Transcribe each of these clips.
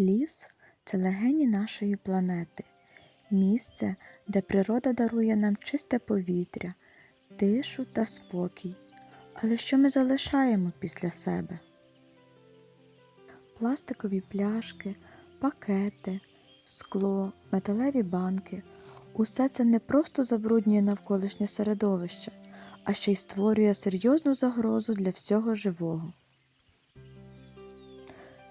Ліс це легені нашої планети, місце, де природа дарує нам чисте повітря, тишу та спокій. Але що ми залишаємо після себе? Пластикові пляшки, пакети, скло, металеві банки усе це не просто забруднює навколишнє середовище, а ще й створює серйозну загрозу для всього живого.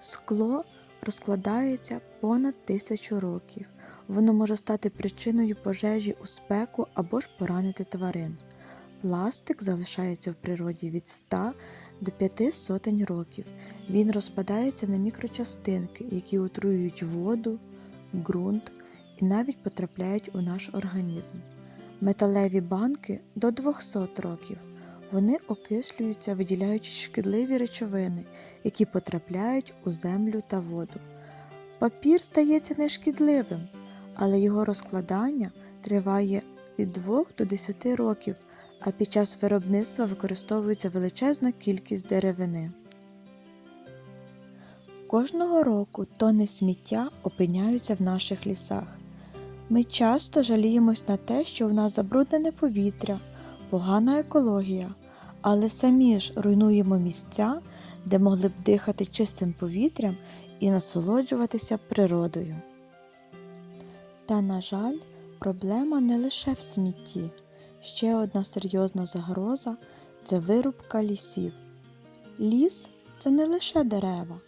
Скло розкладається понад тисячу років. Воно може стати причиною пожежі у спеку або ж поранити тварин. Пластик залишається в природі від 100 до 5 сотень років. Він розпадається на мікрочастинки, які отруюють воду, ґрунт і навіть потрапляють у наш організм. Металеві банки до 200 років. Вони окислюються, виділяючи шкідливі речовини, які потрапляють у землю та воду. Папір стається нешкідливим, але його розкладання триває від 2 до 10 років, а під час виробництва використовується величезна кількість деревини. Кожного року тони сміття опиняються в наших лісах. Ми часто жаліємось на те, що в нас забруднене повітря, погана екологія, але самі ж руйнуємо місця, де могли б дихати чистим повітрям і насолоджуватися природою. Та, на жаль, проблема не лише в смітті. Ще одна серйозна загроза це вирубка лісів. Ліс це не лише дерева,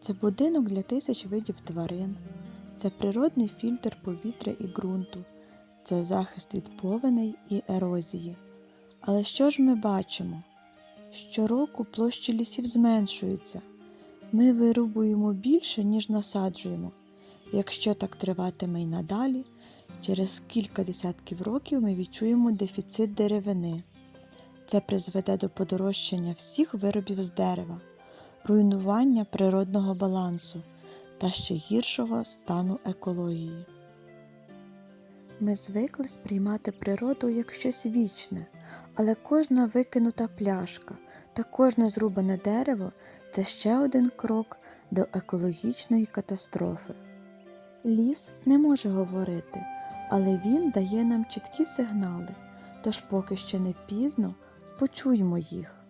це будинок для тисяч видів тварин, це природний фільтр повітря і ґрунту, це захист від повеней і ерозії. Але що ж ми бачимо? Щороку площі лісів зменшуються. Ми вирубуємо більше, ніж насаджуємо. Якщо так триватиме й надалі, через кілька десятків років ми відчуємо дефіцит деревини. Це призведе до подорожчання всіх виробів з дерева, руйнування природного балансу та ще гіршого стану екології. Ми звикли сприймати природу як щось вічне, але кожна викинута пляшка та кожне зрубане дерево це ще один крок до екологічної катастрофи. Ліс не може говорити, але він дає нам чіткі сигнали, тож поки ще не пізно почуймо їх.